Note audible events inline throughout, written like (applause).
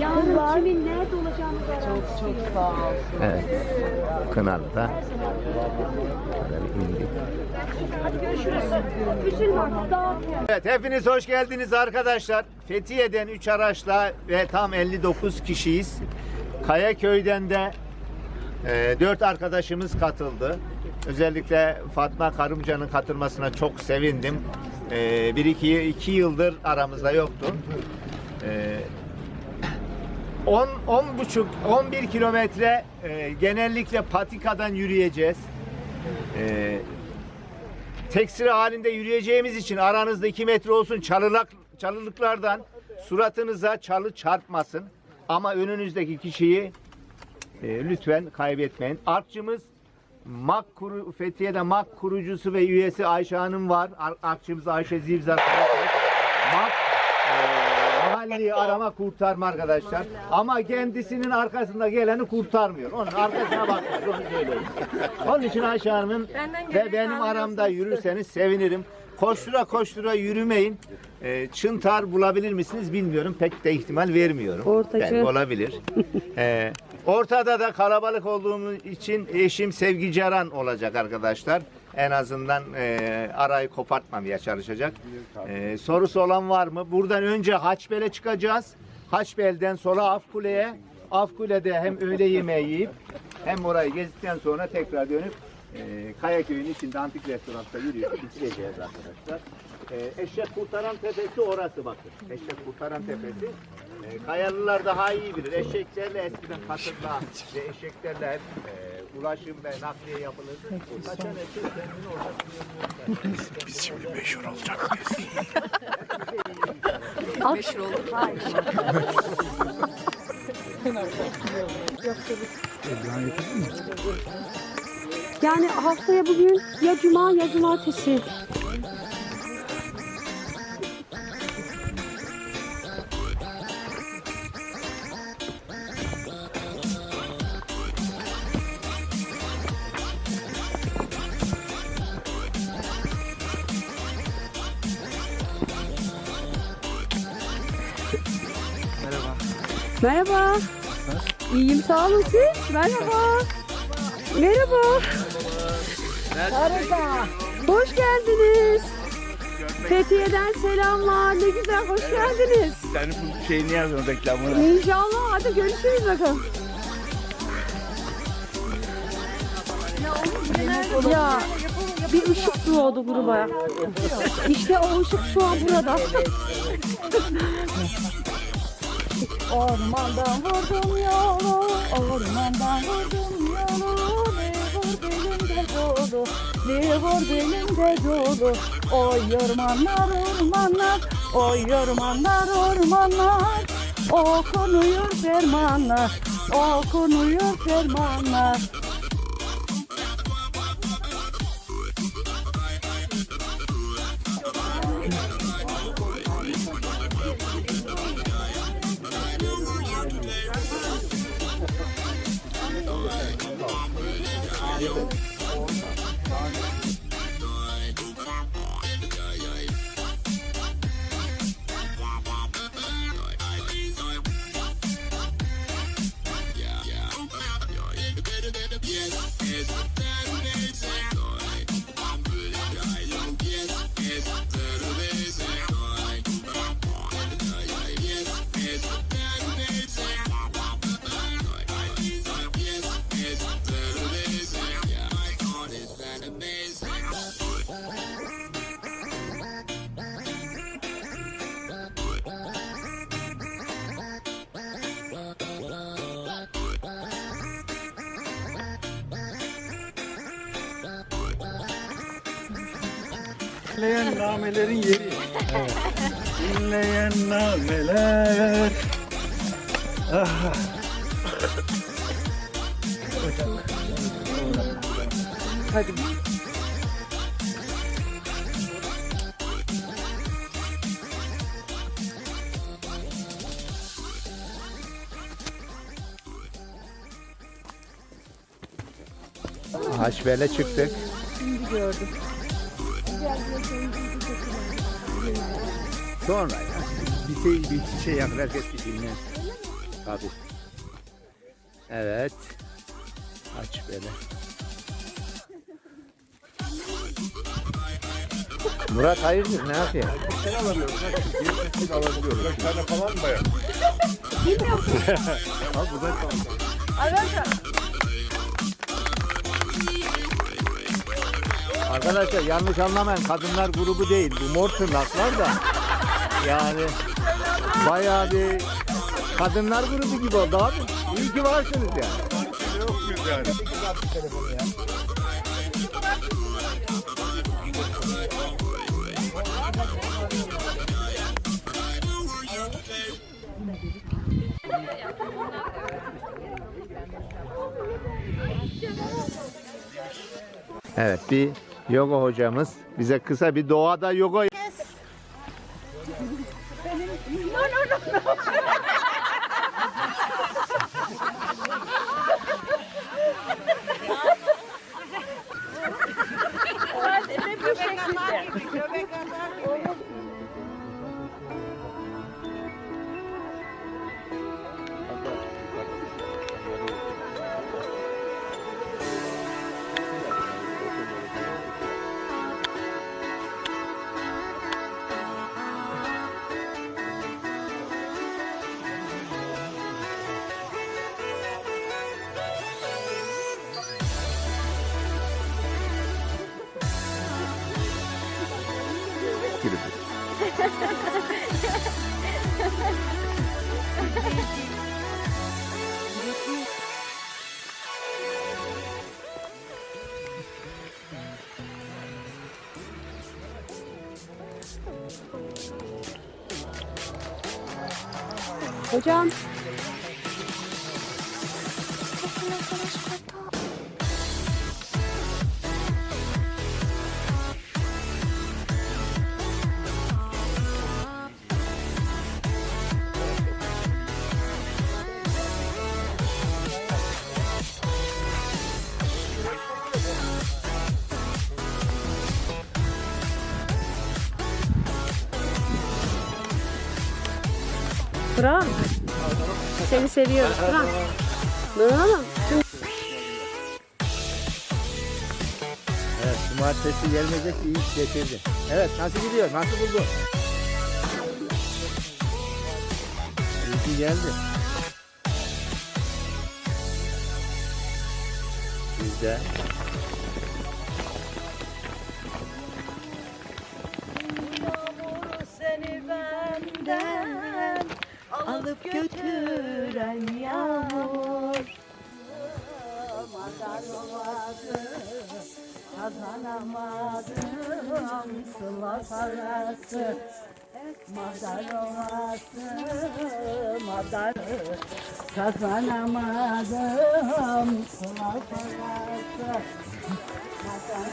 Yarın kimin nerede olacağını Çok çok sağ ol. Evet. Kınalı'da. Şöyle bir indik. Üzülme daha Evet hepiniz hoş geldiniz arkadaşlar. Fethiye'den 3 araçla ve tam 59 kişiyiz. Kayaköy'den de 4 arkadaşımız katıldı. Özellikle Fatma Karımca'nın katılmasına çok sevindim. E, bir iki, iki yıldır aramızda yoktu. E, 10 10 buçuk 11 kilometre e, genellikle patikadan yürüyeceğiz. E, tek sıra halinde yürüyeceğimiz için aranızda 2 metre olsun çalılık, çalılıklardan suratınıza çalı çarpmasın. Ama önünüzdeki kişiyi e, lütfen kaybetmeyin. Artçımız MAK kuru, Fethiye'de MAK kurucusu ve üyesi Ayşe Hanım var. Ar- Ayşe Zivzat. MAK e, mahalleyi arama kurtarma arkadaşlar. Ama kendisinin arkasında geleni kurtarmıyor. Onun arkasına bakmıyor. Onu söyleyeyim. Onun için Ayşe Hanım'ın ve benim aramda yürürseniz sevinirim. Koştura koştura yürümeyin. E, çıntar bulabilir misiniz bilmiyorum. Pek de ihtimal vermiyorum. Ortacı. Belki olabilir. (laughs) E, ortada da kalabalık olduğumuz için eşim Sevgi Caran olacak arkadaşlar. En azından e, arayı kopartmamaya çalışacak. E, sorusu olan var mı? Buradan önce Haçbel'e çıkacağız. Haçbel'den sonra Afkule'ye. Afkule'de hem öğle yemeği yiyip hem orayı gezdikten sonra tekrar dönüp e, Kayaköy'ün içinde antik restoranda yürüyüp bitireceğiz arkadaşlar. E, eşek kurtaran tepesi orası bakın. Eşek kurtaran tepesi. E, Kayalılar daha iyi bilir. Eşeklerle eskiden katırla ve eşeklerle hep e, ulaşım ve nakliye yapılırdı. Kaçan eşek kendini orada (laughs) Yani haftaya bugün ya cuma ya cumartesi. Merhaba. İyiyim sağ olun siz. Merhaba. Merhaba. Merhaba. Hoş geldiniz. Fethiye'den selamlar. Ne güzel hoş geldiniz. Senin bu şeyini yazın reklamını. İnşallah. Hadi görüşürüz bakalım. Ya bir ışık doğdu gruba. İşte o ışık şu an burada. (laughs) Ormandan vurdum yolu, ormandan vurdum yolu. Ne vur belimde dolu, ne vur belimde dolu. Oy ormanlar ormanlar, oy ormanlar ormanlar. Okunuyor fermanlar, okunuyor fermanlar. Dinleyen namelerin yeri. Dinleyen nameler. Ah. Hadi. Haçbel'e çıktık. Şimdi gördüm. Sonra ya. bir şey, bir şey yapar herkes bir dinler. Tabii. Evet. Aç böyle. Murat hayırdır ne yapıyor? Sen alamıyoruz. Biz alabiliyoruz. Dört tane falan mı bayağı? Al bu da tamam. Arkadaşlar yanlış anlamayın kadınlar grubu değil bu mor tırnaklar da yani bayağı bir kadınlar grubu gibi oldu abi. İyi ki varsınız yani. Yok muyuz? Evet bir yoga hocamız bize kısa bir doğada yoga Hocam Burak. Seni seviyoruz. Burak Hanım. Evet cumartesi gelmeyecek iyi iş getirdi. Evet nasıl gidiyor? Nasıl buldu? İyi ki geldi. Biz de alıp götüren yağmur. Kazanamadım sıla parası. Madar ovası, madar kazanamadım sıla parası. Madar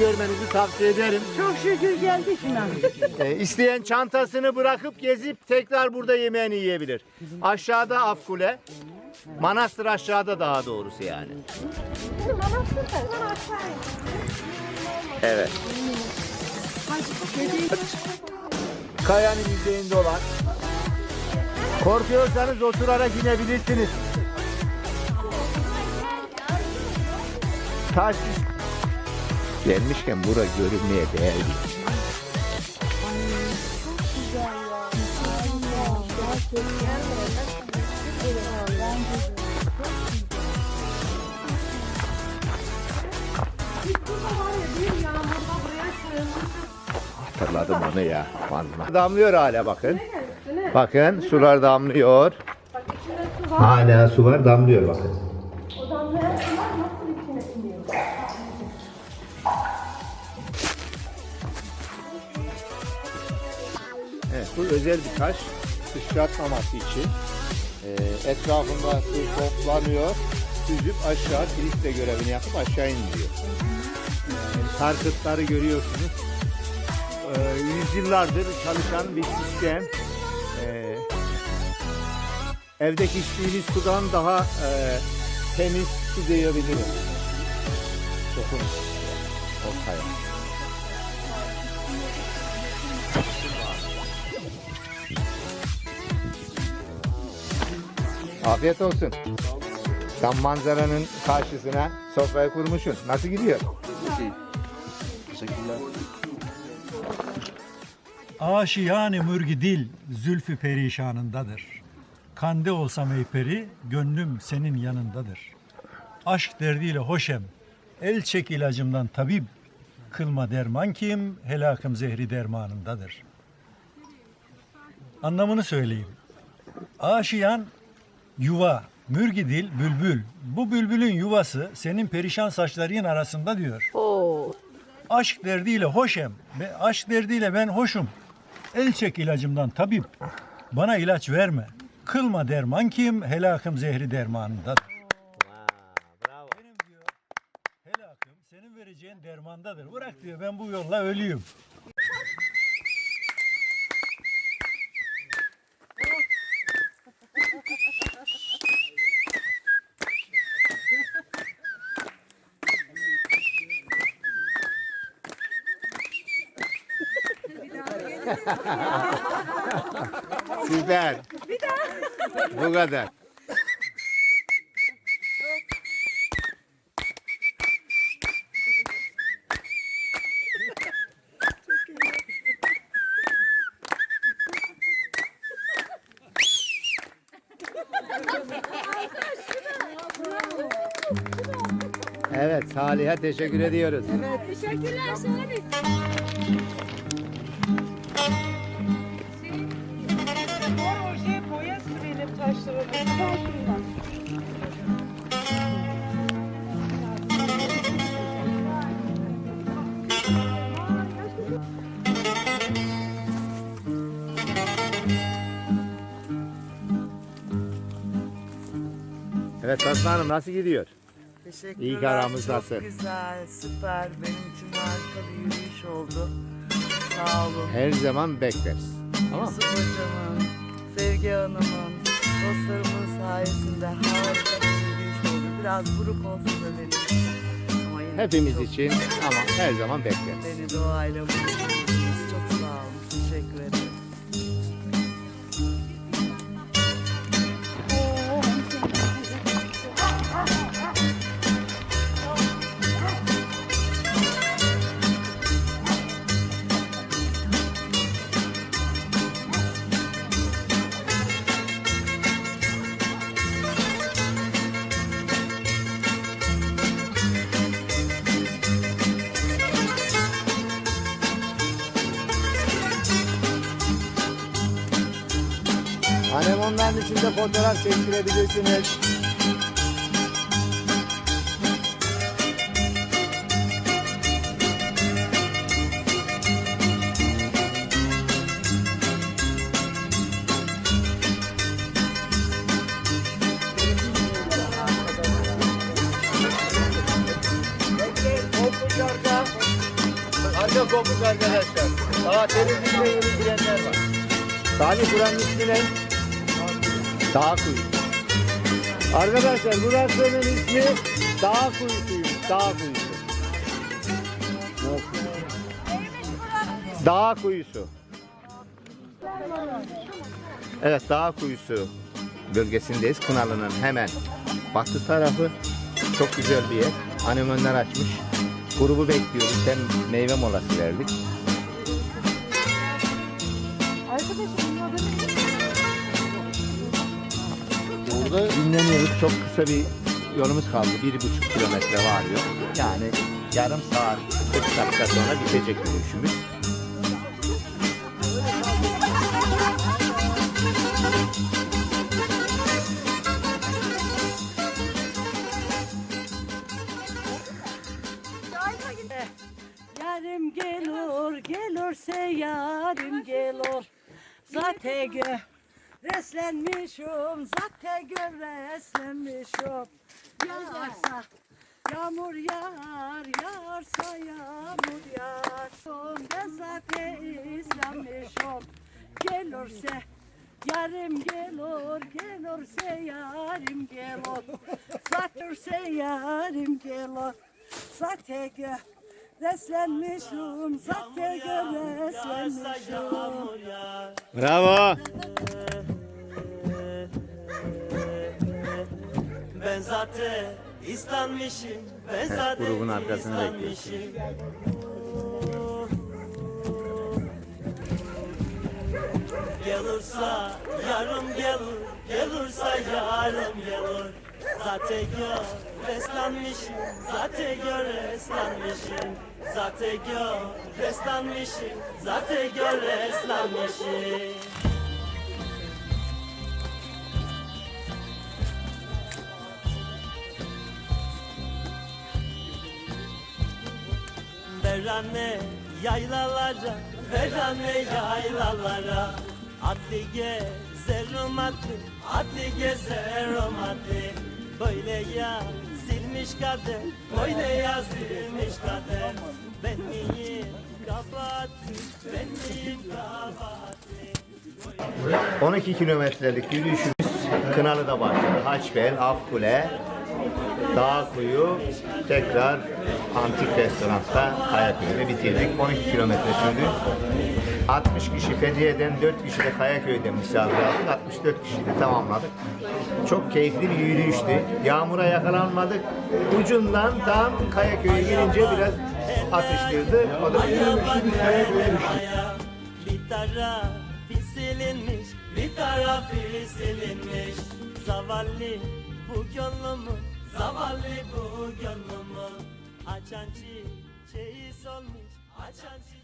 görmenizi tavsiye ederim. Çok şükür geldik inan. Ee, isteyen çantasını bırakıp gezip tekrar burada yemeğini yiyebilir. Aşağıda Afkule. Manastır aşağıda daha doğrusu yani. Evet. Kayanın yüzeyinde olan. Korkuyorsanız oturarak inebilirsiniz. Taş Gelmişken bura görünmeye değerli. Hatırladım onu ya. Vallahi. Damlıyor hala bakın. Bakın sular damlıyor. Hala su var damlıyor bakın. Özel bir taş. Sıçratmaması için. Ee, etrafında su toplanıyor. süzüp aşağı filtre görevini yapıp aşağı indiriyor. Sarkıtları görüyorsunuz. Ee, yüzyıllardır çalışan bir sistem. Ee, evdeki içtiğiniz sudan daha e, temiz su diyebilirim. Dokun. Ortaya. Afiyet olsun. Tam manzaranın karşısına sofrayı kurmuşsun. Nasıl gidiyor? Aşiyane mürgi dil zülfü perişanındadır. Kande olsam ey peri, gönlüm senin yanındadır. Aşk derdiyle hoşem, el çek ilacımdan tabip. Kılma derman kim, helakım zehri dermanındadır. Anlamını söyleyeyim. Aşiyan yuva, mürgi dil bülbül. Bu bülbülün yuvası senin perişan saçların arasında diyor. Oo. Aşk derdiyle hoşem. Ve aşk derdiyle ben hoşum. El çek ilacımdan tabip. Bana ilaç verme. Kılma derman kim, helakım zehri dermanındadır. Benim diyor, helakım senin vereceğin dermandadır. Bırak diyor, ben bu yolla ölüyüm. Süper. Bu kadar. Evet Salih'e teşekkür ediyoruz. Teşekkürler Salih. Evet Fatma Hanım nasıl gidiyor? Teşekkürler. İyi ki aramızdasın. Çok güzel, süper. Benim için harika bir yürüyüş oldu. Sağ olun. Her zaman bekleriz. Tamam? Yusuf Hocam'ın, Sevgi Hanım'ın, dostlarımın sayesinde harika bir yürüyüş oldu. Biraz buruk olsa da benim için. Ama yine Hepimiz çok için ama her zaman bekleriz. Beni doğayla buluşturdunuz. Çok sağ olun. Teşekkür ederim. Annem onların içinde fotoğraf çektirebilirsiniz. Arka. Kopmuş arkadaşlar. Daha televizyonda yeni girenler var. Salih buranın ismi? Dağ kuyusu. Arkadaşlar burasının ismi Dağ kuyusuymuş. Dağ kuyusu. Dağ kuyusu. Evet Dağ kuyusu bölgesindeyiz. Kınalı'nın hemen batı tarafı. Çok güzel bir yer. Annem önler açmış. Grubu bekliyoruz. Hem meyve molası verdik. Burada dinleniyoruz. Çok kısa bir yolumuz kaldı. Bir buçuk kilometre varıyor. Yani yarım saat, 40 dakika sonra bitecek yürüyüşümüz. Yarim gelur, gelurse yarim gelur. Zaten reslenmişim, zaten gö reslenmişim. yağarsa Yağmur yağar, yağarsa yağmur yağar. Ben zaten İslammışım. Gelirse yarım gelir, gelirse yarım gelir. Zatürse yarım gelir. Zaten reslenmişim, zaten reslenmişim. Bravo. Zaten istenmişim. Ben zaten grubun arkasını istenmişim. Gelirse yarım gelir, gelirse yarım gelir. Zaten gör reslenmişim, zaten gör reslenmişim. Zaten gör reslenmişim, zaten gör reslenmişim. Verane yaylalara, verane yaylalara. Atlı gezerim atlı, atlı gezerim atlı Böyle yazılmış kader, böyle yazılmış kader Ben miyim kabahatli, ben miyim kabahatli 12 kilometrelik yürüyüşümüz Kınalı'da başladı. Haçbel, Afkule, Dağkuyu, tekrar antik restoranda Kayaköy'de bitirdik. 12 kilometre sürdü. 60 kişi Fethiye'den 4 kişi de Kayaköy'den misafir aldık. 64 kişi de tamamladık. Çok keyifli bir yürüyüştü. Yağmura yakalanmadık. Ucundan tam Kayaköy'e girince biraz atıştırdı. O da Bir tarafı silinmiş, bir tarafı silinmiş Zavallı bu gönlümü, zavallı bu gönlümü Açan çiçeği solmuş, açan çiçeği